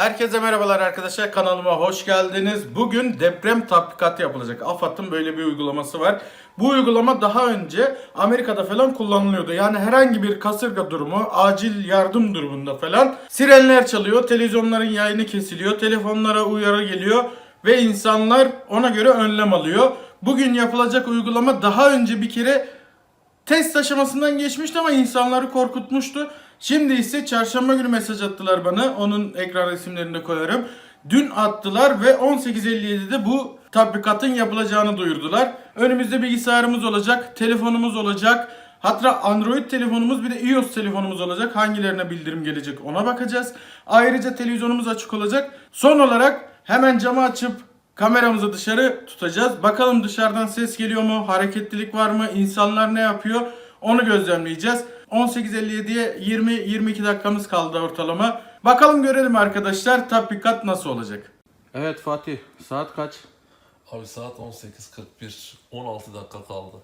Herkese merhabalar arkadaşlar kanalıma hoş geldiniz. Bugün deprem tatbikatı yapılacak. AFAD'ın böyle bir uygulaması var. Bu uygulama daha önce Amerika'da falan kullanılıyordu. Yani herhangi bir kasırga durumu, acil yardım durumunda falan sirenler çalıyor, televizyonların yayını kesiliyor, telefonlara uyarı geliyor ve insanlar ona göre önlem alıyor. Bugün yapılacak uygulama daha önce bir kere test aşamasından geçmişti ama insanları korkutmuştu. Şimdi ise çarşamba günü mesaj attılar bana. Onun ekran resimlerini de koyarım. Dün attılar ve 18.57'de bu tatbikatın yapılacağını duyurdular. Önümüzde bilgisayarımız olacak, telefonumuz olacak. Hatta Android telefonumuz bir de iOS telefonumuz olacak. Hangilerine bildirim gelecek ona bakacağız. Ayrıca televizyonumuz açık olacak. Son olarak hemen camı açıp Kameramızı dışarı tutacağız. Bakalım dışarıdan ses geliyor mu? Hareketlilik var mı? İnsanlar ne yapıyor? Onu gözlemleyeceğiz. 18.57'ye 20-22 dakikamız kaldı ortalama. Bakalım görelim arkadaşlar tatbikat nasıl olacak? Evet Fatih saat kaç? Abi saat 18.41, 16 dakika kaldı.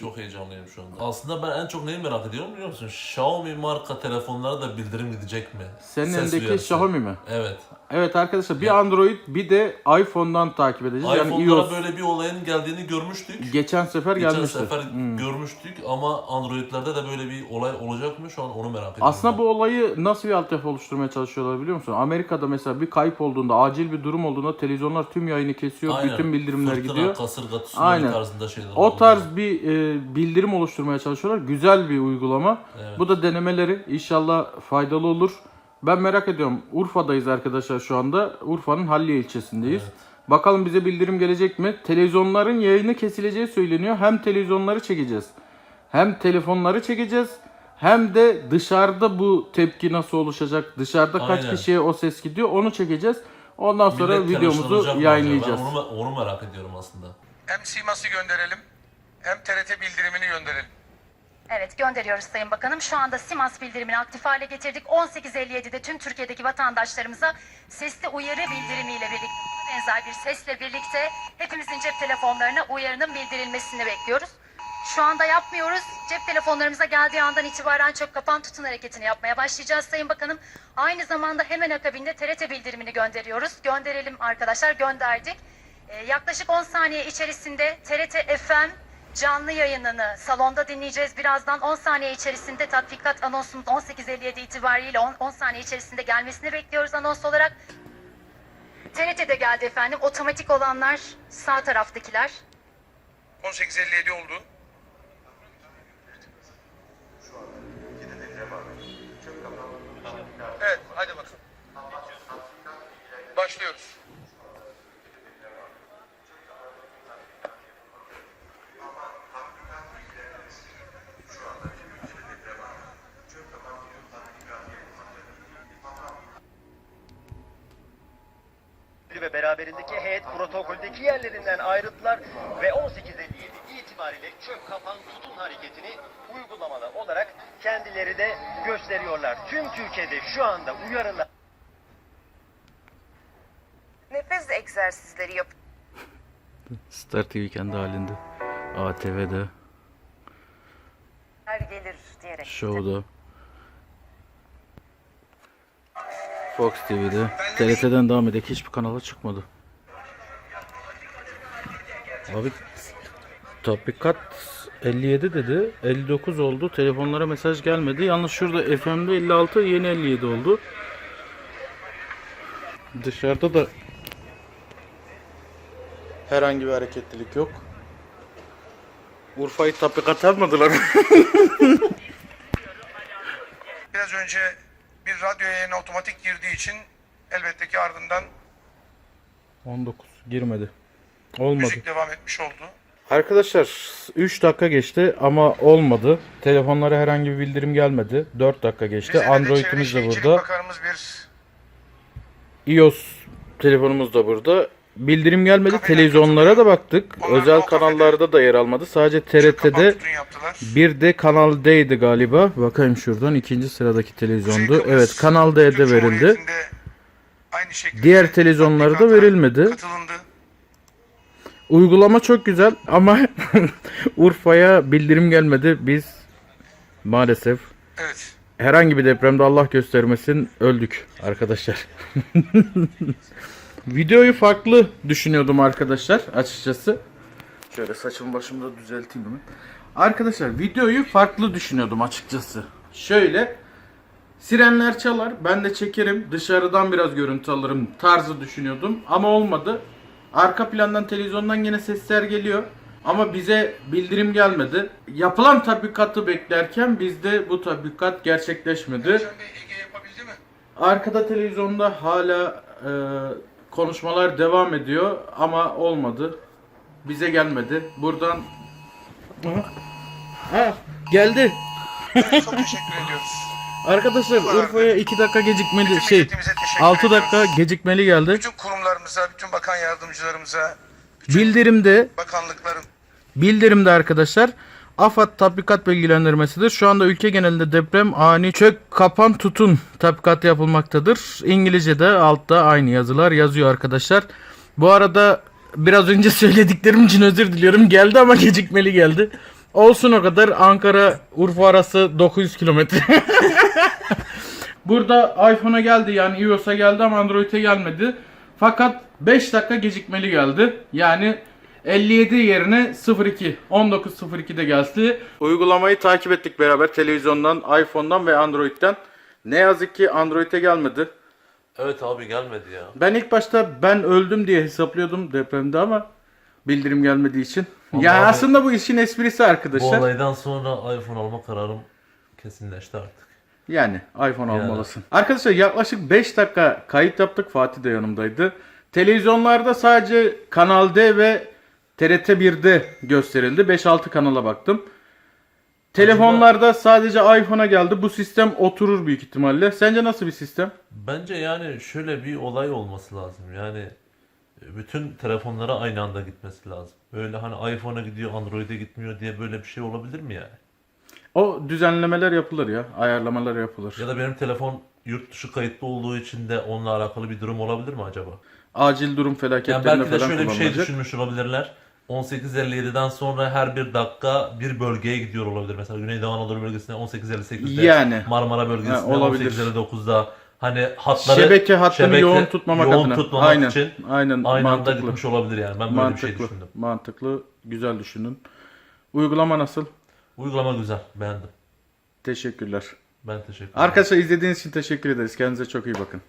Çok heyecanlıyım şu anda. Aslında ben en çok neyi merak ediyorum biliyor musun? Xiaomi marka telefonlara da bildirim gidecek mi? Senin Ses elindeki uyarısı. Xiaomi mi? Evet. Evet arkadaşlar bir Android bir de iPhone'dan takip edeceğiz. Yani iPhone'lara iOS. böyle bir olayın geldiğini görmüştük. Geçen sefer Geçen gelmişti. sefer Hmm. görmüştük ama Android'lerde de böyle bir olay olacak mı? Şu an onu merak ediyorum. Aslında ben. bu olayı nasıl bir altyapı oluşturmaya çalışıyorlar biliyor musun? Amerika'da mesela bir kayıp olduğunda, acil bir durum olduğunda televizyonlar tüm yayını kesiyor, Aynen. bütün bildirimler Fırtına, gidiyor. kasırga, tsunami Aynen. tarzında şeyler O oluyor. tarz bir e, bildirim oluşturmaya çalışıyorlar. Güzel bir uygulama. Evet. Bu da denemeleri inşallah faydalı olur. Ben merak ediyorum. Urfa'dayız arkadaşlar şu anda. Urfa'nın Halliye ilçesindeyiz. Bakalım bize bildirim gelecek mi? Televizyonların yayını kesileceği söyleniyor. Hem televizyonları çekeceğiz. Hem telefonları çekeceğiz. Hem de dışarıda bu tepki nasıl oluşacak? Dışarıda kaç Aynen. kişiye o ses gidiyor onu çekeceğiz. Ondan sonra Millet videomuzu yayınlayacağız. onu, onu merak ediyorum aslında. Hem SİMAS'ı gönderelim hem TRT bildirimini gönderelim. Evet gönderiyoruz Sayın Bakanım. Şu anda SİMAS bildirimini aktif hale getirdik. 18.57'de tüm Türkiye'deki vatandaşlarımıza sesli uyarı bildirimiyle birlikte benzer bir sesle birlikte hepimizin cep telefonlarına uyarının bildirilmesini bekliyoruz. Şu anda yapmıyoruz. Cep telefonlarımıza geldiği andan itibaren çök kapan tutun hareketini yapmaya başlayacağız Sayın Bakanım. Aynı zamanda hemen akabinde TRT bildirimini gönderiyoruz. Gönderelim arkadaşlar gönderdik. Ee, yaklaşık 10 saniye içerisinde TRT FM canlı yayınını salonda dinleyeceğiz. Birazdan 10 saniye içerisinde tatbikat anonsunun 18.57 itibariyle 10, 10 saniye içerisinde gelmesini bekliyoruz anons olarak. TRT'de geldi efendim. Otomatik olanlar sağ taraftakiler. 18.57 oldu. Evet, hadi bakalım. Başlıyoruz. ve beraberindeki heyet protokoldeki yerlerinden ayrıldılar ve 18.57 itibariyle çöp kapan tutun hareketini uygulamalı olarak kendileri de gösteriyorlar. Tüm Türkiye'de şu anda uyarılar Nefes egzersizleri yap. Star TV kendi halinde. ATV'de, gelir diyerek. Show'da. Fox TV'de. TRT'den devam edek hiçbir kanala çıkmadı. Abi tatbikat 57 dedi. 59 oldu. Telefonlara mesaj gelmedi. Yalnız şurada FM'de 56 yeni 57 oldu. Dışarıda da herhangi bir hareketlilik yok. Urfa'yı tatbikat almadılar. Biraz önce bir radyo yayını otomatik girdiği için elbette ki ardından 19 girmedi. Olmadı. müzik devam etmiş oldu. Arkadaşlar 3 dakika geçti ama olmadı. Telefonlara herhangi bir bildirim gelmedi. 4 dakika geçti. Android'imiz Çevre de Şehircilik burada. Bakanımız bir iOS telefonumuz da burada. Bildirim gelmedi. Kafeden Televizyonlara da baktık. Özel kanallarda da yer almadı. Sadece TRT'de bir de Kanal D'ydi galiba. Bakayım şuradan ikinci sıradaki televizyondu. Kıbrıs Evet Kanal D'de verildi. Aynı şekilde Diğer televizyonlara da verilmedi. Katılındı. Uygulama çok güzel ama Urfa'ya bildirim gelmedi. Biz maalesef Evet. herhangi bir depremde Allah göstermesin öldük arkadaşlar. Videoyu farklı düşünüyordum arkadaşlar açıkçası. Şöyle saçımı başımı da düzelteyim hemen. Arkadaşlar videoyu farklı düşünüyordum açıkçası. Şöyle sirenler çalar ben de çekerim dışarıdan biraz görüntü alırım tarzı düşünüyordum ama olmadı. Arka plandan televizyondan yine sesler geliyor. Ama bize bildirim gelmedi. Yapılan tatbikatı beklerken bizde bu tatbikat gerçekleşmedi. Arkada televizyonda hala e, konuşmalar devam ediyor ama olmadı. Bize gelmedi. Buradan ha, geldi. Çok teşekkür ediyoruz. Arkadaşlar Urfa'ya 2 dakika gecikmeli Bütün şey milletimize teşekkür 6 dakika ediyoruz. gecikmeli geldi. Bütün kurumlarımıza, bütün bakan yardımcılarımıza, bütün Bildirimde bakanlıkların Bildirimde arkadaşlar AFAD tatbikat bilgilendirmesidir. Şu anda ülke genelinde deprem ani çök kapan tutun tatbikat yapılmaktadır. İngilizce'de altta aynı yazılar yazıyor arkadaşlar. Bu arada biraz önce söylediklerim için özür diliyorum. Geldi ama gecikmeli geldi. Olsun o kadar. Ankara Urfa arası 900 kilometre. Burada iPhone'a geldi yani iOS'a geldi ama Android'e gelmedi. Fakat 5 dakika gecikmeli geldi. Yani 57 yerine 02 19.02'de geldi. Uygulamayı takip ettik beraber televizyondan, iPhone'dan ve Android'den. Ne yazık ki Android'e gelmedi. Evet abi gelmedi ya. Ben ilk başta ben öldüm diye hesaplıyordum depremde ama bildirim gelmediği için. Ama yani abi- aslında bu işin esprisi Bu arkadaşlar. olaydan sonra iPhone alma kararım kesinleşti artık. Yani iPhone Yani. almalısın. Arkadaşlar yaklaşık 5 dakika kayıt yaptık. Fatih de yanımdaydı. Televizyonlarda sadece Kanal D ve TRT 1'de gösterildi. 5-6 kanala baktım. Telefonlarda sadece iPhone'a geldi. Bu sistem oturur büyük ihtimalle. Sence nasıl bir sistem? Bence yani şöyle bir olay olması lazım. Yani e, bütün telefonlara aynı anda gitmesi lazım. Böyle hani iPhone'a gidiyor, Android'e gitmiyor diye böyle bir şey olabilir mi yani? O düzenlemeler yapılır ya. Ayarlamalar yapılır. Ya da benim telefon yurt dışı kayıtlı olduğu için de onunla alakalı bir durum olabilir mi acaba? Acil durum Yani felaketlerinde belki de falan şöyle bir şey kullanılacak. düşünmüş olabilirler. 18.57'den sonra her bir dakika bir bölgeye gidiyor olabilir. Mesela Güneydoğu Anadolu bölgesine 18.58'de, Yani. Marmara Ha, olabilir. 18.59'da hani hatları Şebeke hattını şebeke- yoğun tutmamak yoğun adına. tutmamak Aynen, için aynen, aynı anda mantıklı. gitmiş olabilir yani. Ben böyle bir şey düşündüm. Mantıklı. Güzel düşündün. Uygulama nasıl? Uygulama güzel. Beğendim. Teşekkürler. Ben teşekkür ederim. Arkadaşlar izlediğiniz için teşekkür ederiz. Kendinize çok iyi bakın.